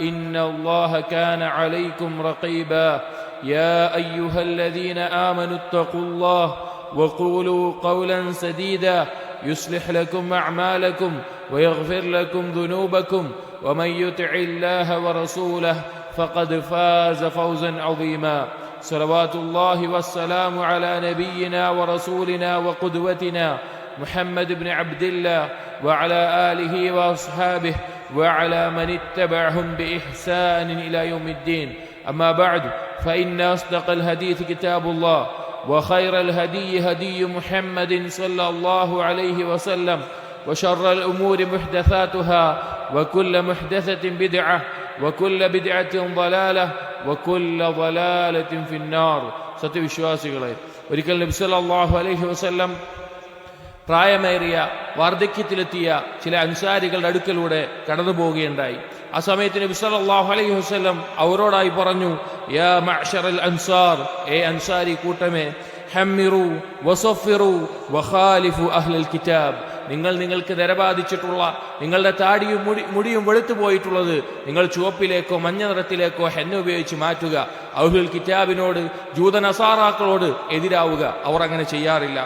ان الله كان عليكم رقيبا. يا ايها الذين امنوا اتقوا الله وقولوا قولا سديدا. يصلح لكم اعمالكم ويغفر لكم ذنوبكم. ومن يطع الله ورسوله فقد فاز فوزا عظيما. صلوات الله والسلام على نبينا ورسولنا وقدوتنا محمد بن عبد الله وعلى اله واصحابه وعلى من اتبعهم باحسان الى يوم الدين اما بعد فان اصدق الحديث كتاب الله وخير الهدي هدي محمد صلى الله عليه وسلم وشر الامور محدثاتها وكل محدثه بدعه وكل بدعه ضلاله وكل ضلاله في النار സത്യവിശ്വാസികളെ ഒരിക്കൽ നബി സല്ലല്ലാഹു അലൈഹി വസല്ലം പ്രായമേറിയ വാർദ്ധക്യത്തിലെത്തിയ ചില അൻസാരികളുടെ അടുക്കലൂടെ കടന്നു പോവുകയുണ്ടായി ആ സമയത്ത് നബി സല്ലല്ലാഹു അലൈഹി വസല്ലം അവരോടായി പറഞ്ഞു യാ അൻസാർ ഏ അൻസാരി കൂട്ടമേ വഖാലിഫു അഹ്ലൽ കിതാബ്. നിങ്ങൾ നിങ്ങൾക്ക് നിരബാധിച്ചിട്ടുള്ള നിങ്ങളുടെ താടിയും മുടി മുടിയും വെളുത്തു പോയിട്ടുള്ളത് നിങ്ങൾ ചുവപ്പിലേക്കോ മഞ്ഞ നിറത്തിലേക്കോ ഹെന്ന ഉപയോഗിച്ച് മാറ്റുക. അഹുൽ കിതാബിനോട് ജൂതനസാറാക്കളോട് എതിരാവുക. അവർ അങ്ങനെ ചെയ്യാറില്ല.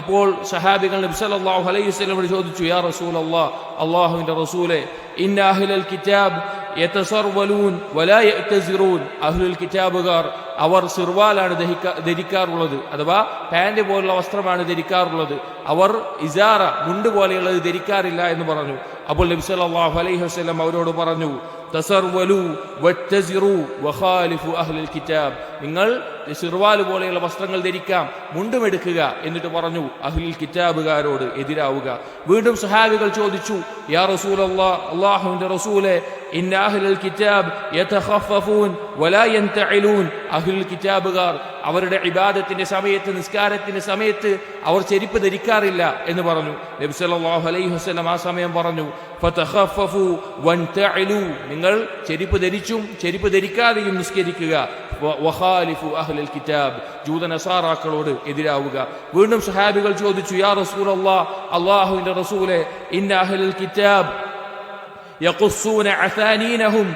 അപ്പോൾ സഹാബികൾ നബി സല്ലല്ലാഹു അലൈഹി വസല്ലമയോട് ചോദിച്ചു യാ റസൂൽ അള്ളാഹ് അള്ളാഹുവിന്റെ റസൂലെ ഇന്നാഹുലൽ കിറ്റാബ് യതസർവലൂൻ വലാ യഅ്തസിറൂൻ അഹ്ലുൽ കിതാബുകാർ അവർ സിർവാലാണ് ധരിക്കാറുള്ളത് അഥവാ പാന്റ് പോലുള്ള വസ്ത്രമാണ് ധരിക്കാറുള്ളത്. അവർ ഇസാറ മുണ്ട് പോലെയുള്ളത് ധരിക്കാറില്ല എന്ന് പറഞ്ഞു. അപ്പോൾ നബി സല്ലല്ലാഹു അലൈഹി വസല്ലം അവരോട് പറഞ്ഞു തസർവലു വറ്റസിറു വഖാലിഫു അഹ്ലുൽ കിതാബ്. നിങ്ങൾ സിർവാൽ പോലെയുള്ള വസ്ത്രങ്ങൾ ധരിക്കാം മുണ്ടുമെടുക്കുക എന്നിട്ട് പറഞ്ഞു അഹ്ലിൽ കിതാബുകാരോട് എതിരാവുക. വീണ്ടും സഹാബികൾ ചോദിച്ചു യാ റസൂലല്ലാ അല്ലാഹുവിന്റെ റസൂലെ ഇന്ന അഹ്ലൽ കിതാബ് യതഖഫഫൂൻ വലാ കിതാബുകാർ അവരുടെ ഇബാദത്തിന്റെ സമയത്ത് നിസ്കാരത്തിന്റെ സമയത്ത് അവർ ചെരുപ്പ് ധരിക്കാറില്ല എന്ന് പറഞ്ഞു. നബി സല്ലല്ലാഹു അലൈഹി വസല്ലം ആ സമയം പറഞ്ഞു നിങ്ങൾ ചെരുപ്പ് ധരിച്ചും ചെരുപ്പ് ധരിക്കാതെയും നിസ്കരിക്കുക. അഹ്ലൽ കിതാബ്. ജൂതനസാറാക്കളോട് എതിരാവുക. വീണ്ടും സഹാബികൾ ചോദിച്ചു യാ റസൂലല്ലാഹ് അല്ലാഹുവിന്റെ റസൂലെ ഇന്ന അഹ്ലൽ കിതാബ്. യഖുസ്സൂന അസാനീനഹും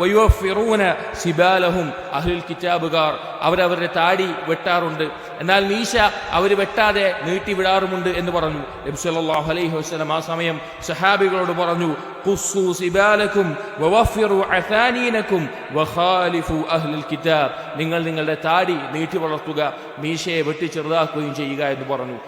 വയുഫിറൂന സിബാലഹും അഹ്ലുൽ കിതാബുകാർ അവരവരുടെ താടി വെട്ടാറുണ്ട്. എന്നാൽ മീശ അവർ വെട്ടാതെ നീട്ടി വിടാറുമുണ്ട് എന്ന് പറഞ്ഞു. നബി സല്ലല്ലാഹു അലൈഹി വസല്ലം ആ സമയം സഹാബികളോട് പറഞ്ഞു ഖുസ്സു സിബാലക്കും വവഫിറു അസാനീനക്കും വഖാലിഫു അഹ്ലുൽ കിതാബ്. നിങ്ങൾ നിങ്ങളുടെ താടി നീട്ടി വളർത്തുക മീശയെ വെട്ടി ചെറുതാക്കുകയും ചെയ്യുക എന്ന് പറഞ്ഞു.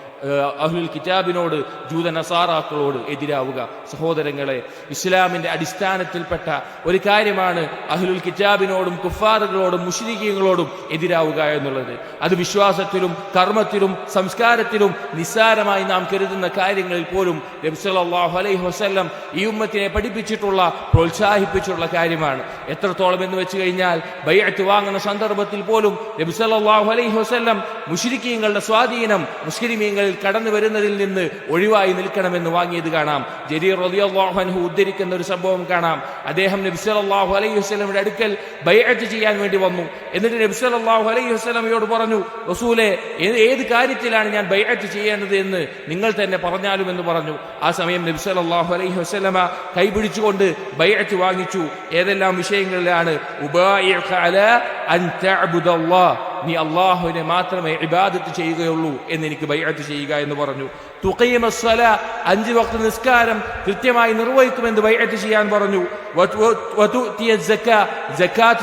അഹ്ലുൽ കിതാബിനോട് ജൂത നസാറാക്കളോട് എതിരാവുക. സഹോദരങ്ങളെ ഇസ്ലാമിന്റെ അടിസ്ഥാനത്തിൽപ്പെട്ട ഒരു കാര്യമാണ് അഹ്ലുൽ കിതാബിനോടും കുഫാറുകളോടും മുഷ്രിഖീങ്ങളോടും എതിരാവുക എന്നുള്ളത്. അത് വിശ്വാസത്തിലും കർമ്മത്തിലും സംസ്കാരത്തിലും നിസ്സാരമായി നാം കരുതുന്ന കാര്യങ്ങളിൽ പോലും നബ്സല്ലാഹു അലൈഹി വസ്ല്ലം ഈ ഉമ്മത്തിനെ പഠിപ്പിച്ചിട്ടുള്ള പ്രോത്സാഹിപ്പിച്ചിട്ടുള്ള കാര്യമാണ്. എത്രത്തോളം എന്ന് വെച്ച് കഴിഞ്ഞാൽ ബയ്യത്ത് വാങ്ങുന്ന സന്ദർഭത്തിൽ പോലും നബ്സല്ലാഹു അലൈഹി വസ്ല്ലം മുഷ്രിഖീങ്ങളുടെ സ്വാധീനം മുസ്ലിമീങ്ങൾ കടന്നു വരുന്നതിൽ നിന്ന് ഒഴിവായി നിൽക്കണമെന്ന് വാങ്ങിയത് കാണാം. ജരീർ റളിയല്ലാഹു ഉദ്ധരിക്കുന്ന ഒരു സംഭവം കാണാം. അദ്ദേഹം നബി സല്ലല്ലാഹു അലൈഹി വസല്ലമയുടെ അടുക്കൽ ബൈഅത്ത് ചെയ്യാൻ വേണ്ടി വന്നു. എന്നിട്ട് നബി സല്ലല്ലാഹു അലൈഹി വസല്ലമയോട് പറഞ്ഞു റസൂലെ ഏത് കാര്യത്തിലാണ് ഞാൻ ബൈഅത്ത് ചെയ്യേണ്ടത് എന്ന് നിങ്ങൾ തന്നെ പറഞ്ഞാലും എന്ന് പറഞ്ഞു. ആ സമയം നബി സല്ലല്ലാഹു അലൈഹി വസല്ലമ കൈപിടിച്ചുകൊണ്ട് ബൈഅത്ത് വാങ്ങിച്ചു. ഏതെല്ലാം വിഷയങ്ങളിലാണ്? അലാ അൻ നീ അള്ളാഹുവിനെ മാത്രമേ ഇബാദത്ത് ചെയ്യുകയുള്ളൂ എന്ന് എനിക്ക് ബൈഅത്ത് ചെയ്യുക എന്ന് പറഞ്ഞു. തുഖീമ സ്വല അഞ്ച് വക്ത നിസ്കാരം കൃത്യമായി നിർവഹിക്കുമെന്ന് ബൈഅത്ത് ചെയ്യാൻ പറഞ്ഞു. വതുഅ്തിയ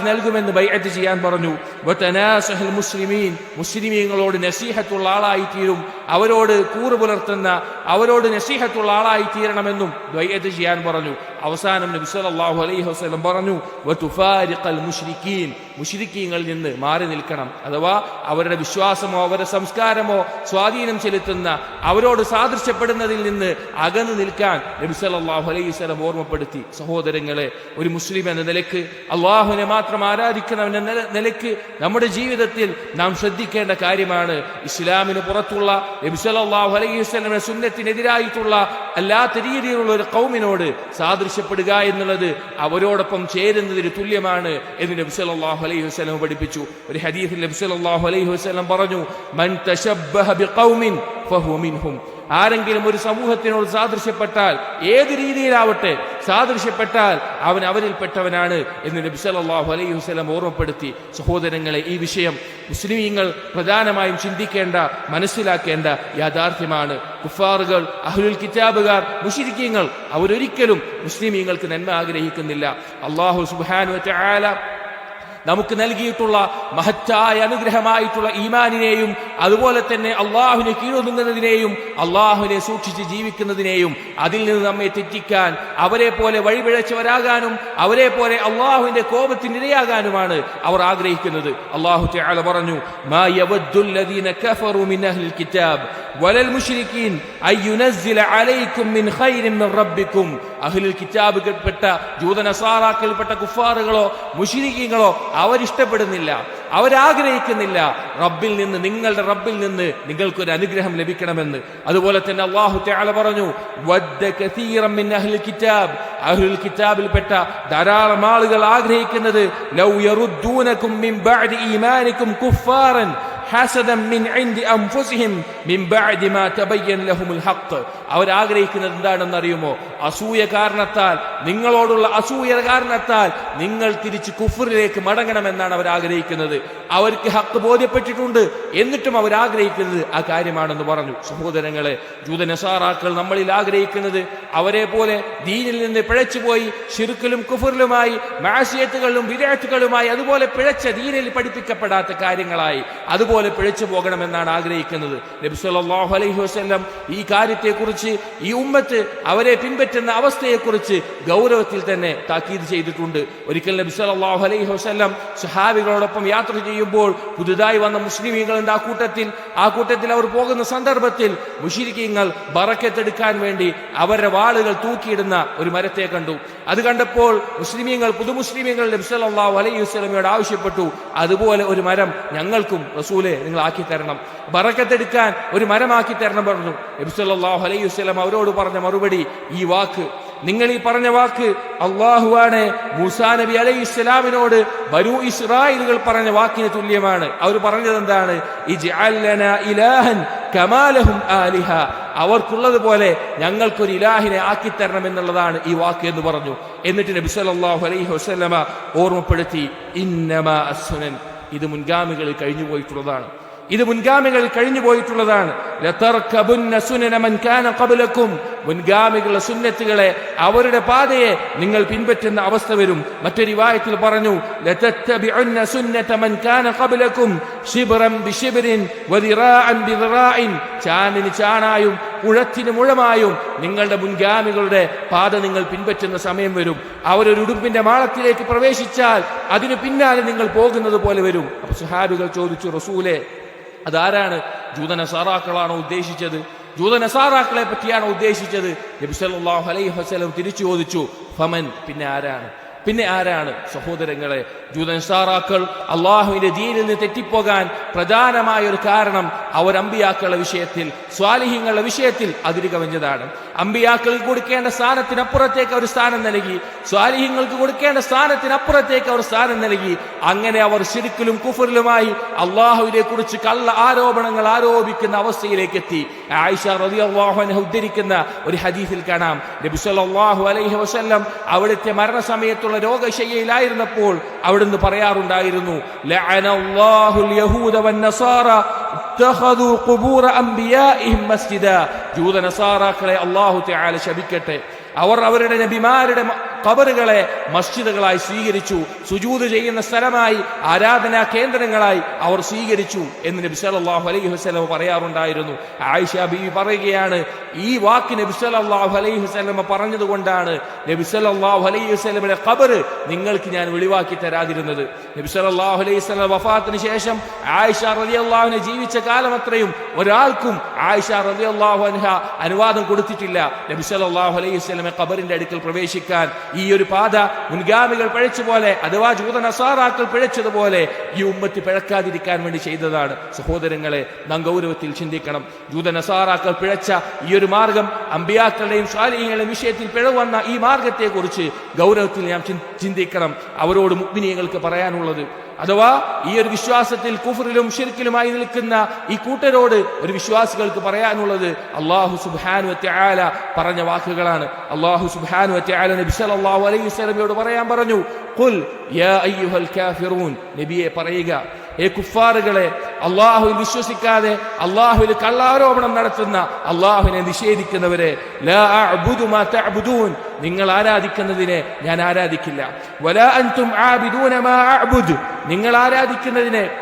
നൽകുമെന്ന് ബൈഅത്ത് ചെയ്യാൻ പറഞ്ഞു. മുസ്ലിമീൻ മുസ്ലിമീങ്ങളോട് നസീഹത്തുള്ള ആളായി തീരും അവരോട് കൂറ് പുലർത്തുന്ന അവരോട് നസീഹത്തുള്ള ആളായി തീരണമെന്നും ബൈഅത്ത് ചെയ്യാൻ പറഞ്ഞു. അവസാനം നബി സല്ലല്ലാഹു അലൈഹി വസല്ലം പറഞ്ഞു വതുഫാരിഖൽ മുശ്രിക്കീൻ മുശ്രിക്കീങ്ങളിൽ നിന്ന് മാറി നിൽക്കണം. അഥവാ അവരുടെ വിശ്വാസമോ അവരുടെ സംസ്കാരമോ സ്വാധീനം ചെലുത്തുന്ന അവരോട് സാദൃശ്യപ്പെടുന്നതിൽ നിന്ന് അകന്നു നിൽക്കാൻ നബി സല്ലാഹു അലൈഹി ഓർമ്മപ്പെടുത്തി. സഹോദരങ്ങളെ ഒരു മുസ്ലിം എന്ന നിലയ്ക്ക് അള്ളാഹുവിനെ മാത്രം ആരാധിക്കുന്നവൻ എന്ന നിലയ്ക്ക് നമ്മുടെ ജീവിതത്തിൽ നാം ശ്രദ്ധിക്കേണ്ട കാര്യമാണ് ഇസ്ലാമിന് പുറത്തുള്ള നബി സല്ലല്ലാഹു അലൈഹി സുന്നത്തിനെതിരായിട്ടുള്ള അല്ലാത്ത രീതിയിലുള്ള ഒരു കൗമിനോട് സാദൃശ്യപ്പെടുക എന്നുള്ളത് അവരോടൊപ്പം ചേരുന്നതിന് തുല്യമാണ് എന്ന് നബി സല്ലല്ലാഹു അലൈഹി വസല്ലം പഠിപ്പിച്ചു. ഒരു ഹദീസിൽ നബി സല്ലല്ലാഹു അലൈഹി വസല്ലം പറഞ്ഞു മൻ തശബ്ബഹ ബിഖൗമിൻ ഫഹുവ മിൻഹും. ആരെങ്കിലും ഒരു സമൂഹത്തിനോട് സാദൃശ്യപ്പെട്ടാൽ ഏത് രീതിയിലാവട്ടെ സാദൃശ്യപ്പെട്ടാൽ അവൻ അവരിൽപ്പെട്ടവനാണ് എന്ന് നബി സല്ലല്ലാഹു അലൈഹി വസ്ലം ഓർമ്മപ്പെടുത്തി. സഹോദരങ്ങളെ ഈ വിഷയം മുസ്ലിമീങ്ങൾ പ്രധാനമായും ചിന്തിക്കേണ്ട മനസ്സിലാക്കേണ്ട യാഥാർത്ഥ്യമാണ്. കുഫാറുകൾ അഹ്ലുൽ കിതാബുകാർ മുഷിരിക്കീങ്ങൾ അവരൊരിക്കലും മുസ്ലിമീങ്ങൾക്ക് നന്മ ആഗ്രഹിക്കുന്നില്ല. അള്ളാഹു സുബാനു നമുക്ക് നൽകിയിട്ടുള്ള മഹത്തായ അനുഗ്രഹമായിട്ടുള്ള ഈമാനിനെയും അതുപോലെ തന്നെ അള്ളാഹുവിനെ കീഴൊതുങ്ങുന്നതിനെയും അള്ളാഹുവിനെ സൂക്ഷിച്ച് ജീവിക്കുന്നതിനെയും അതിൽ നിന്ന് നമ്മെ തെറ്റിക്കാൻ അവരെ പോലെ വഴിപിഴച്ചവരാകാനും അവരെ പോലെ അള്ളാഹുവിന്റെ കോപത്തിന് ഇരയാകാനുമാണ് അവർ ആഗ്രഹിക്കുന്നത്. അള്ളാഹു പറഞ്ഞു കിതാബ് വലൽ മുശ്രിക്കീൻ അൻ യുനസ്സില അലൈക്കും മിൻ ഖൈരിൻ മിൻ റബ്ബിക്കും. അഹ്ലുൽ കിതാബിൽപ്പെട്ട ജൂതനസാറാക്കൽപ്പെട്ട കുഫാറുകളോ മുഷിരിക്കീങ്ങളോ അവരിഷ്ടപ്പെടുന്നില്ല അവരാഗ്രഹിക്കുന്നില്ല. റബ്ബിൽ നിന്ന് നിങ്ങളുടെ റബ്ബിൽ നിന്ന് നിങ്ങൾക്കൊരു അനുഗ്രഹം ലഭിക്കണമെന്ന്. അതുപോലെ തന്നെ അള്ളാഹു തആല പറഞ്ഞു കിതാബ്. അഹ്ലുൽ കിതാബിൽപ്പെട്ട ധാരാളം ആളുകൾ ആഗ്രഹിക്കുന്നത് ലൗ യറുദ്ദൂനക്കും മിൻ ഹസദൻ മിൻ ഇൻദി അൻഫുസിഹിം മിൻ ബഅദി മാ തബയ്യൻ ലഹുമുൽ ഹഖ്. അവർ ആഗ്രഹിക്കുന്നത് എന്താണെന്ന് അറിയുമോ അസൂയ കാരണത്താൽ നിങ്ങളോടുള്ള അസൂയ കാരണത്താൽ നിങ്ങൾ തിരിച്ച് കുഫറിലേക്ക് മടങ്ങണമെന്നാണ് അവർ ആഗ്രഹിക്കുന്നത്. അവർക്ക് ഹക്ക് ബോധ്യപ്പെട്ടിട്ടുണ്ട്. എന്നിട്ടും അവർ ആഗ്രഹിക്കുന്നത് ആ കാര്യമാണെന്ന് പറഞ്ഞു. സഹോദരങ്ങളെ ജൂതനസാറാക്കൾ നമ്മളിൽ ആഗ്രഹിക്കുന്നത് അവരെ പോലെ ദീനിൽ നിന്ന് പിഴച്ചുപോയി ഷിർക്കിലും കുഫറിലുമായി മാസിയത്തുകളിലും വിരാറ്റുകളുമായി അതുപോലെ പിഴച്ച ദീനിൽ പഠിപ്പിക്കപ്പെടാത്ത കാര്യങ്ങളായി. അതുപോലെ പിഴച്ചു പോകണമെന്നാണ് ആഗ്രഹിക്കുന്നത്. നബി സല്ലല്ലാഹു അലൈഹി വസല്ലം ഈ കാര്യത്തെക്കുറിച്ച് ഈ ഉമ്മത്ത് അവരെ പിൻപറ്റുന്ന അവസ്ഥയെക്കുറിച്ച് ഗൗരവത്തിൽ തന്നെ താക്കീത് ചെയ്തിട്ടുണ്ട്. ഒരിക്കൽ നബി സല്ലല്ലാഹു അലൈഹി വസല്ലം സഹാബികളോടൊപ്പം യാത്ര ചെയ്യുമ്പോൾ പുതുതായി വന്ന മുസ്ലിമീങ്ങളുണ്ട് ആ കൂട്ടത്തിൽ? ആ കൂട്ടത്തിൽ അവർ പോകുന്ന സന്ദർഭത്തിൽ മുഷിരിക്കീങ്ങൾ ബറക്കത്തെടുക്കാൻ വേണ്ടി അവരുടെ വാളുകൾ തൂക്കിയിടുന്ന ഒരു മരത്തെ കണ്ടു. അത് കണ്ടപ്പോൾ മുസ്ലിമീങ്ങൾ പുതുമുസ്ലിമീങ്ങൾ നബി സല്ലല്ലാഹു അലൈഹി വസല്ലമയോട് ആവശ്യപ്പെട്ടു. അതുപോലെ ഒരു മരം ഞങ്ങൾക്കും റസൂലെ നിങ്ങൾ ആക്കി തരണം. ബറക്കത്തെടുക്കാൻ ഒരു മരമാക്കി തരണം പറഞ്ഞു. നബി സല്ലല്ലാഹു അലൈഹി വസ്ലം അവരോട് പറഞ്ഞ മറുപടി ഈ വാക്ക്. നിങ്ങൾ ഈ പറഞ്ഞ വാക്ക് അള്ളാഹുവാണ് മൂസാ നബി അലൈഹി ഇസ്ലാമിനോട് ബനു ഇസ്രായേലുകൾ പറഞ്ഞ വാക്കിന് തുല്യമാണ്. അവർ പറഞ്ഞത് എന്താണ്? പോലെ ഇലാഹൻ അവർക്കുള്ളതുപോലെ ഞങ്ങൾക്കൊരു ഇലാഹിനെ ആക്കിത്തരണം എന്നുള്ളതാണ് ഈ വാക്ക് എന്ന് പറഞ്ഞു. എന്നിട്ട് നബി സല്ലല്ലാഹു അലൈഹി വസല്ലമ ഓർമ്മപ്പെടുത്തി ഇന്നമ അസ്സുനൻ ഇത് മുൻഗാമികളിൽ കഴിഞ്ഞു പോയിട്ടുള്ളതാണ് ഇത് മുൻഗാമികളിൽ കഴിഞ്ഞു പോയിട്ടുള്ളതാണ് മുൻഗാമികളുടെ സുന്നത്തുകളെ അവരുടെ പാതയെ നിങ്ങൾ പിൻപറ്റുന്ന അവസ്ഥ വരും. മറ്റൊരു വായത്തിൽ പറഞ്ഞു ചാനിന് ചാണായും മുഴത്തിന് മുഴമായും നിങ്ങളുടെ മുൻഗാമികളുടെ പാത നിങ്ങൾ പിൻപറ്റുന്ന സമയം വരും. അവരൊരു ഉടുപ്പിന്റെ മാളത്തിലേക്ക് പ്രവേശിച്ചാൽ അതിനു പിന്നാലെ നിങ്ങൾ പോകുന്നത് പോലെ വരും. അപ്പൊ സുഹാബികൾ ചോദിച്ചു റസൂലെ അതാരാണ് ജൂതന സാറാക്കളാണോ ഉദ്ദേശിച്ചത്? ജൂതനസാറാക്കളെ പറ്റിയാണോ ഉദ്ദേശിച്ചത്? നബി സല്ലല്ലാഹു അലൈഹി വസല്ലം തിരിച്ചു ചോദിച്ചു ഫമൻ പിന്നെ ആരാണ്? പിന്നെ ആരാണ് സഹോദരങ്ങളെ? ജൂതൻസാറാക്കൾ അള്ളാഹുവിന്റെ ദീനിൽ നിന്ന് തെറ്റിപ്പോകാൻ പ്രധാനമായ ഒരു കാരണം അവർ അമ്പിയാക്കളുടെ വിഷയത്തിൽ സ്വാലിഹ്യങ്ങളുടെ വിഷയത്തിൽ അതിര് കവിഞ്ഞതാണ് അമ്പിയാക്കൾക്ക് കൊടുക്കേണ്ട സ്ഥാനത്തിനപ്പുറത്തേക്ക് അവർ സ്ഥാനം നൽകി സ്വാലിഹ്യങ്ങൾക്ക് കൊടുക്കേണ്ട സ്ഥാനത്തിനപ്പുറത്തേക്ക് അവർ സ്ഥാനം നൽകി. അങ്ങനെ അവർ ശിരിക്കലും കുഫറിലുമായി അള്ളാഹുവിനെ കുറിച്ച് കള്ള ആരോപണങ്ങൾ ആരോപിക്കുന്ന അവസ്ഥയിലേക്ക് എത്തി. ആയിഷ റളിയല്ലാഹു അൻഹ ഉദ്ധരിക്കുന്ന ഒരു ഹദീഫിൽ കാണാം. നബി സല്ലല്ലാഹു അലൈഹി വസ്ല്ലം അവിടുത്തെ മരണസമയത്തുള്ള എന്നുള്ള രോഗശയ്യയിലായിരുന്നപ്പോൾ അവിടുന്ന് പറയാറുണ്ടായിരുന്നു തആല ശപിക്കട്ടെ. അവർ അവരുടെ നബിമാരുടെ ഖബറുകളെ മസ്ജിദുകളായി സ്വീകരിച്ചു. സുജൂത് ചെയ്യുന്ന സ്ഥലമായി ആരാധനാ കേന്ദ്രങ്ങളായി അവർ സ്വീകരിച്ചു എന്ന് നബി സല്ലല്ലാഹു അലൈഹി വസല്ലം പറയാറുണ്ടായിരുന്നു. ആയിഷ ബീവി പറയുകയാണ് ഈ വാക്ക് നബി സല്ലല്ലാഹു അലൈഹി വസല്ലം പറഞ്ഞതുകൊണ്ടാണ് നബി സല്ലല്ലാഹു അലൈഹി വസല്ലമയുടെ ഖബർ നിങ്ങൾക്ക് ഞാൻ വെളിവാക്കി തരാതിരുന്നത്. നബി സല്ലല്ലാഹു അലൈഹി വസല്ലം വഫാത്തിന് ശേഷം ആയിഷ റളിയല്ലാഹുവിനെ ജീവിച്ച കാലം അത്രയും ഒരാൾക്കും ആയിഷ റളിയല്ലാഹു അൻഹ അനുവാദം കൊടുത്തിട്ടില്ല. നബി സല്ലല്ലാഹു അലൈഹി വസ്ലമെ ഖബറിന്റെ അടുക്കൽ പ്രവേശിക്കാൻ ഈ ഒരു പാത മുൻഗാമികൾ പിഴച്ച പോലെ അഥവാ ജൂത നസാറാക്കൾ പിഴച്ചതുപോലെ ഈ ഉമ്മത്ത് പിഴക്കാതിരിക്കാൻ വേണ്ടി ചെയ്തതാണ്. സഹോദരങ്ങളെ നാം ഗൗരവത്തിൽ ചിന്തിക്കണം. ജൂത നസാറാക്കൾ പിഴച്ച ഈ ഒരു മാർഗം അമ്പിയാക്കളുടെയും സ്വാലിഹ്യങ്ങളുടെയും വിഷയത്തിൽ പിഴവന്ന ഈ മാർഗത്തെക്കുറിച്ച് ഗൗരവത്തിൽ നാം ചിന്തിക്കണം. അവരോട് മുഗ്മിനീയങ്ങൾക്ക് പറയാനുള്ളത് അഥവാ ഈ ഒരു വിശ്വാസത്തിൽ കുഫറിലും ഷിർക്കിലുമായി നിൽക്കുന്ന ഈ കൂട്ടരോട് ഒരു വിശ്വാസികൾക്ക് പറയാനുള്ളത് അള്ളാഹു സുബാനു ആല പറഞ്ഞ വാക്കുകളാണ്. അള്ളാഹു സുബാനു ആല നബി സല്ലല്ലാഹു അലൈഹി വസല്ലമയോട് പറയാൻ പറഞ്ഞു ഖുൽ യാ അയ്യുഹൽ കാഫിറൂൻ. നബിയെ പറയുക ഏ കുഫാറുകളെ അള്ളാഹുവിൽ വിശ്വസിക്കാതെ അള്ളാഹുവിൽ കള്ളാരോപണം നടത്തുന്ന അള്ളാഹുവിനെ നിഷേധിക്കുന്നവരെ നിങ്ങൾ ആരാധിക്കുന്നതിനെ ഞാൻ ആരാധിക്കില്ല. നിങ്ങൾ ആരാധിക്കുന്നതിനെ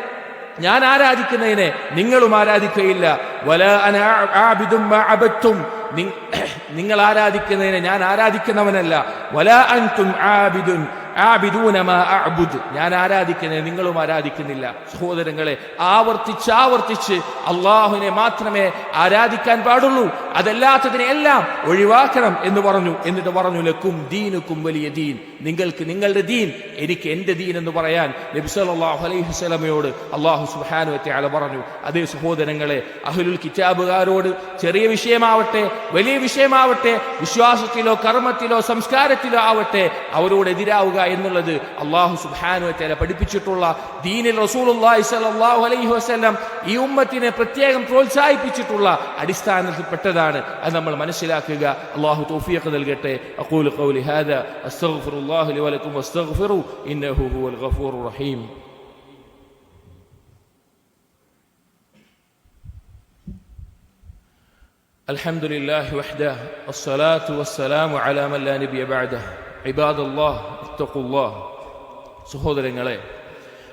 ഞാൻ ആരാധിക്കുന്നതിനെ നിങ്ങളും ആരാധിക്കുകയില്ല. നിങ്ങൾ ആരാധിക്കുന്നതിനെ ഞാൻ ആരാധിക്കുന്നവനല്ല. വലാ അൻതും ആബിദുൻ. ആബിദൂന മാ അഅ്ബുദ്. ഞാൻ ആരാധിക്കുന്നത് നിങ്ങളും ആരാധിക്കുന്നില്ല. സഹോദരങ്ങളെ ആവർത്തിച്ച് ആവർത്തിച്ച് അള്ളാഹുവിനെ മാത്രമേ ആരാധിക്കാൻ പാടുള്ളൂ. അതല്ലാത്തതിനെ എല്ലാം ഒഴിവാക്കണം എന്ന് പറഞ്ഞു. എന്നിട്ട് പറഞ്ഞു ലക്കും ദീനുക്കും വലിയ ദീൻ. നിങ്ങൾക്ക് നിങ്ങളുടെ ദീൻ എനിക്ക് എന്റെ ദീൻ എന്ന് പറയാൻ നബി സല്ലല്ലാഹു അലൈഹി വസല്ലമയോട് അള്ളാഹു സുഹാൻ വതആല പറഞ്ഞു. അതേ സഹോദരങ്ങളെ അഹ്ലുൽ കിതാബുകാരോട് ചെറിയ വിഷയമാവട്ടെ വലിയ വിഷയമാവട്ടെ വിശ്വാസത്തിലോ കർമ്മത്തിലോ സംസ്കാരത്തിലോ ആവട്ടെ അവരോട് എതിരാവുക എന്നുള്ളത് അള്ളാഹു സുഹാൻ വതആല പഠിപ്പിച്ചിട്ടുള്ള ദീനിൽ റസൂൽ അലൈഹി വസല്ലം ഈ ഉമ്മത്തിനെ പ്രത്യേകം പ്രോത്സാഹിപ്പിച്ചിട്ടുള്ള അടിസ്ഥാനത്തിൽപ്പെട്ടതാണ്. അത് നമ്മൾ മനസ്സിലാക്കുക അള്ളാഹു തൗഫീഖ് നൽകട്ടെ അഖൂലു ഖൗലി ഹാദാ അസ്തഗ്ഫിറുല്ലാഹി ലി വലക്കും വസ്തഗ്ഫിറു ഇന്നഹു ഹുവൽ ഗഫൂറുർ റഹീം الحمد لله وحده الصلاة والسلام على من لا نبي بعده عباد الله اتقوا الله സഹോദരങ്ങളെ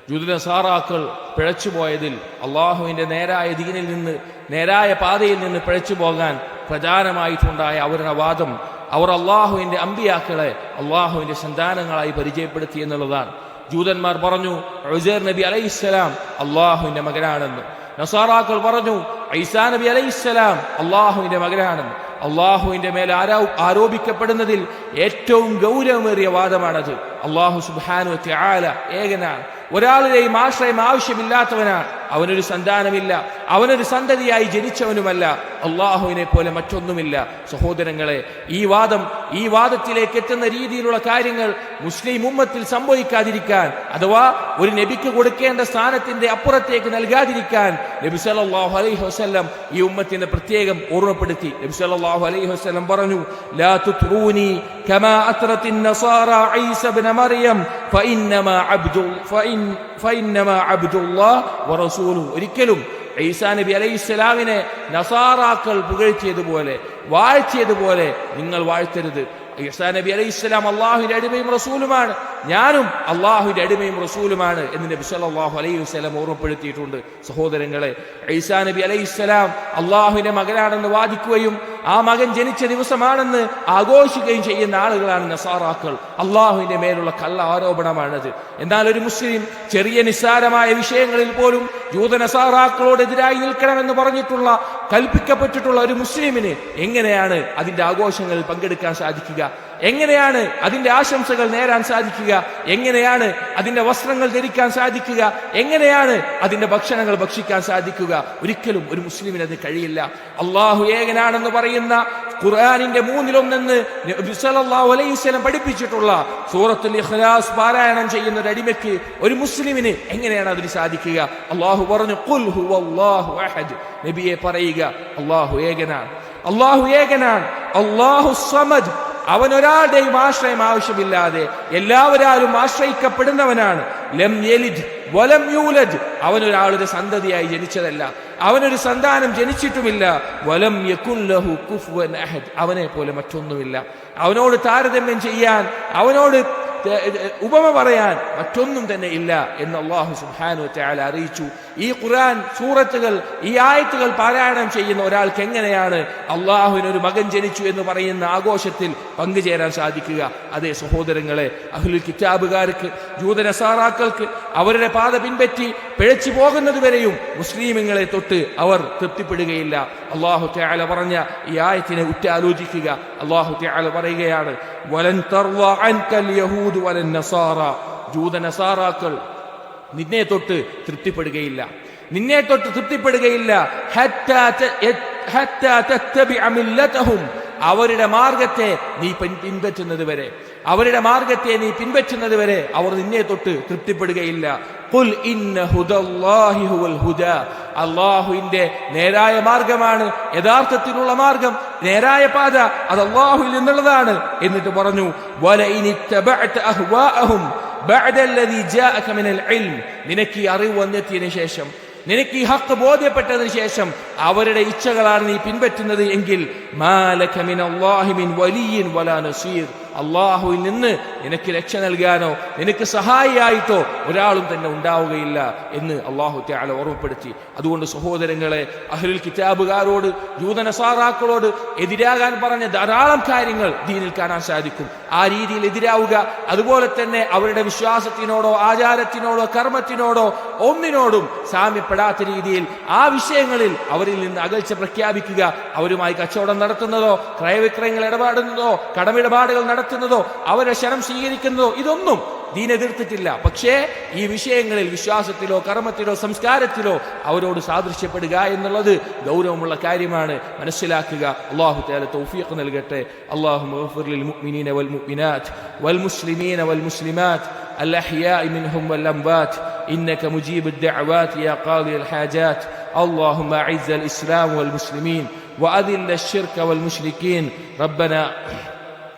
ജൂതിന സാറാക്കൾ പിഴച്ചുപോയതിൽ അള്ളാഹുവിന്റെ നേരായ ദീനിൽ നിന്ന് നേരായ പാതയിൽ നിന്ന് പിഴച്ചു പോകാൻ പ്രചാരമായിട്ടുണ്ടായ അവരുടെ വാദം അവർ അള്ളാഹുവിന്റെ അമ്പിയാക്കളെ അള്ളാഹുവിന്റെ സന്താനങ്ങളായി പരിചയപ്പെടുത്തി എന്നുള്ളതാണ്. ജൂതന്മാർ പറഞ്ഞു ഉസൈർ നബി അലൈഹിസ്സലാം അള്ളാഹുവിന്റെ മകനാണെന്ന്. നസാറാക്കൾ പറഞ്ഞു ഐസാ നബി അലൈഹിസ്സലാം അള്ളാഹുവിന്റെ മകനാണെന്ന്. അള്ളാഹുവിന്റെ മേൽ ആരോ ആരോപിക്കപ്പെടുന്നതിൽ ഏറ്റവും ഗൗരവമേറിയ വാദമാണത്. അള്ളാഹു സുബാനു ത്യാല ഏകനാണ്. ഒരാളുടെയും ആശ്രയം ആവശ്യമില്ലാത്തവനാണ്. അവനൊരു സന്താനമില്ല. അവനൊരു സന്തതിയായി ജനിച്ചവനുമല്ല. അള്ളാഹുവിനെ പോലെ മറ്റൊന്നുമില്ല. സഹോദരങ്ങളെ ഈ വാദം ഈ വാദത്തിലേക്ക് എത്തുന്ന രീതിയിലുള്ള കാര്യങ്ങൾ മുസ്ലിം ഉമ്മത്തിൽ സംഭവിക്കാതിരിക്കാൻ അഥവാ ഒരു നബിക്ക് കൊടുക്കേണ്ട സ്ഥാനത്തിന്റെ അപ്പുറത്തേക്ക് നൽകാതിരിക്കാൻ നബി സല്ലല്ലാഹു അലൈഹി വസല്ലം ഈ ഉമ്മത്തിനെ പ്രത്യേകം ഓർമ്മപ്പെടുത്തി. നബി സല്ലല്ലാഹു അലൈഹി വസ്ലം പറഞ്ഞു ലാ കമാ മറിയം അബ്ദു അബ്ദുല്ലാഹ് വറസൂലു ഒരിക്കലും ഈസാ നബി അലൈഹി സ്വലാമിനെ നസാറാക്കൾ പുകഴ്ത്തിയതുപോലെ വാഴ്ത്തിയതുപോലെ നിങ്ങൾ വാഴ്ത്തരുത്. ഈസാ നബി അലൈഹി സ്വലാം അള്ളാഹുവിന്റെ അടിമയും റസൂലുമാണ്. ഞാനും അള്ളാഹുവിന്റെ അടിമയും റസൂലുമാണ് എന്ന് നബി സല്ലല്ലാഹു അലൈഹി വസല്ലം ഓർമ്മപ്പെടുത്തിയിട്ടുണ്ട്. സഹോദരങ്ങളെ ഐസാ നബി അലൈഹി സ്വലാം അള്ളാഹുവിന്റെ മകനാണെന്ന് വാദിക്കുകയും ആ മകൻ ജനിച്ച ദിവസമാണെന്ന് ആഘോഷിക്കുകയും ചെയ്യുന്ന ആളുകളാണ് നസാറാക്കൾ. അള്ളാഹുവിന്റെ മേലുള്ള കള്ള ആരോപണമാണത്. എന്നാൽ ഒരു മുസ്ലിം ചെറിയ നിസ്സാരമായ വിഷയങ്ങളിൽ പോലും ജൂത നസാറാക്കളോടെതിരായി നിൽക്കണമെന്ന് പറഞ്ഞിട്ടുള്ള കൽപ്പിക്കപ്പെട്ടിട്ടുള്ള ഒരു മുസ്ലിമിന് എങ്ങനെയാണ് അതിന്റെ ആഘോഷങ്ങളിൽ പങ്കെടുക്കാൻ സാധിക്കുക? എങ്ങനെയാണ് അതിന്റെ ആശംസകൾ നേരാൻ സാധിക്കുക? എങ്ങനെയാണ് അതിന്റെ വസ്ത്രങ്ങൾ ധരിക്കാൻ സാധിക്കുക? എങ്ങനെയാണ് അതിന്റെ ഭക്ഷണങ്ങൾ ഭക്ഷിക്കാൻ സാധിക്കുക? ഒരിക്കലും ഒരു മുസ്ലിമിന് അത് കഴിയില്ല. അള്ളാഹു ഏകനാണെന്ന് പറയുന്ന ഖുർആാനിന്റെ മൂന്നിലൊന്നെന്ന് നബി സല്ലല്ലാഹു അലൈഹി വസല്ലം പഠിപ്പിച്ചിട്ടുള്ള സൂറത്തുൽ ഇഖ്ലാസ് പാരായണം ചെയ്യുന്ന ഒരു അടിമയ്ക്ക് ഒരു മുസ്ലിമിന് എങ്ങനെയാണ് അതിന് സാധിക്കുക? അള്ളാഹു പറഞ്ഞു ഖുൽ ഹുവല്ലാഹു അഹദ്. നബിയെ പറയുക അള്ളാഹു ഏകനാണ്. അള്ളാഹു ഏകനാണ്. അള്ളാഹു സമദ്. അവൻ ഒരാളുടെയും ആശ്രയം ആവശ്യമില്ലാതെ എല്ലാവരും ആശ്രയിക്കപ്പെടുന്നവനാണ്. ലം യലിദ് വലം യൂലജ് അവൻ ഒരാളുടെ സന്തതിയായി ജനിച്ചതല്ല. അവനൊരു സന്താനം ജനിച്ചിട്ടുമില്ല. വലം യകുല്ലഹു കുഫുവൻ അഹദ്. അവനെ പോലെ മറ്റൊന്നുമില്ല. അവനോട് താരതമ്യം ചെയ്യാൻ അവനോട് ഉപമ പറയാൻ മറ്റൊന്നും തന്നെ ഇല്ല എന്ന് അള്ളാഹു സുഹാനു അറിയിച്ചു. ഈ ഖുർആൻ സൂറത്തുകൾ ഈ ആയത്തുകൾ പാരായണം ചെയ്യുന്ന ഒരാൾക്ക് എങ്ങനെയാണ് അള്ളാഹുവിന് ഒരു മകൻ ജനിച്ചു എന്ന് പറയുന്ന ആഘോഷത്തിൽ പങ്കുചേരാൻ സാധിക്കുക? അതേ സഹോദരങ്ങളെ അഹ്ലുൽ കിതാബുകാർക്ക് ജൂതനസാറാക്കൾക്ക് അവരുടെ പാത പിൻപറ്റി പിഴച്ചു പോകുന്നതുവരെയും മുസ്ലിമുകളെ തൊട്ട് അവർ തൃപ്തിപ്പെടുകയില്ല. അള്ളാഹു ത്യാല പറഞ്ഞ ഈ ആയത്തിനെ ഉറ്റാലോചിക്കുക. അള്ളാഹു ത്യാല പറയുകയാണ് വലൻ തർവ അൻകൽ യഹൂദ് വലൻ നസാറ. ജൂതനസാറാക്കൾ നിന്നെ തൊട്ട് തൃപ്തിപ്പെടുകയില്ല. നിന്നെ തൊട്ട് തൃപ്തിപ്പെടുകയില്ല. അവരുടെ മാർഗത്തെ നീ പിൻ- പിൻപറ്റുന്നത് വരെ. അവരുടെ മാർഗത്തെ നീ പിൻപറ്റുന്നത് വരെ അവർ നിന്നെ തൊട്ട് തൃപ്തിപ്പെടുകയില്ല. ഖുൽ ഇന്ന അള്ളാഹുവിന്റെ നേരായ മാർഗമാണ് യഥാർത്ഥത്തിലുള്ള മാർഗം നേരായ പാത അത് അള്ളാഹുവിൽ നിന്നുള്ളതാണ്. എന്നിട്ട് പറഞ്ഞു വലഇനി ഇത്തബഅത നിനക്ക് ഈ അറിവ് വന്നെത്തിയതിനു ശേഷം നിനക്ക് ഈ ഹക്ക് ബോധ്യപ്പെട്ടതിന് ശേഷം അവരുടെ ഇച്ഛകളാണ് നീ പിൻപറ്റുന്നത് എങ്കിൽ മാലക മിനല്ലാഹി മിൻ വലിയ്യിൻ വലാ നസീർ. അള്ളാഹുവിൽ നിന്ന് നിനക്ക് രക്ഷ നൽകാനോ നിനക്ക് സഹായിയായിട്ടോ ഒരാളും തന്നെ ഉണ്ടാവുകയില്ല എന്ന് അള്ളാഹു ത്യാല ഓർമ്മപ്പെടുത്തി. അതുകൊണ്ട് സഹോദരങ്ങളെ അഹ്ലുൽ കിതാബുകാരോട് ജൂതനസാറാക്കളോട് എതിരാകാൻ പറഞ്ഞ ധാരാളം കാര്യങ്ങൾ ദീനിൽ കാണാൻ സാധിക്കും. ആ രീതിയിൽ എതിരാവുക അതുപോലെ തന്നെ അവരുടെ വിശ്വാസത്തിനോടോ ആചാരത്തിനോടോ കർമ്മത്തിനോടോ ഒന്നിനോടും സാമ്യപ്പെടാത്ത രീതിയിൽ ആ വിഷയങ്ങളിൽ അവരിൽ നിന്ന് അകൽച്ച പ്രഖ്യാപിക്കുക അവരുമായി കച്ചവടം നടത്തുന്നതോ ക്രയവിക്രയങ്ങൾ ഇടപാടുന്നതോ കടമിടപാടുകൾ നടത്തുന്നതോ അവരുടെ ക്ഷണം സ്വീകരിക്കുന്നതോ ഇതൊന്നും ദീൻ എതിർത്തിട്ടില്ല പക്ഷേ ഈ വിഷയങ്ങളിൽ വിശ്വാസത്തിലോ കർമ്മത്തിലോ സംസ്കാരത്തിലോ അവരോട് സാദൃശ്യപ്പെടുക എന്നുള്ളത് ഗൗരവമുള്ള കാര്യമാണ് മനസ്സിലാക്കുക അള്ളാഹു തആല തൗഫീഖ് നൽകട്ടെ അള്ളാഹു للمؤمنين والمؤمنات والمسلمين والمسلمات الأحياء منهم والأموات إنك مجيب الدعوات يا قاضي الحاجات اللهم أعز الإسلام والمسلمين وأذل الشرك والمشركين ربنا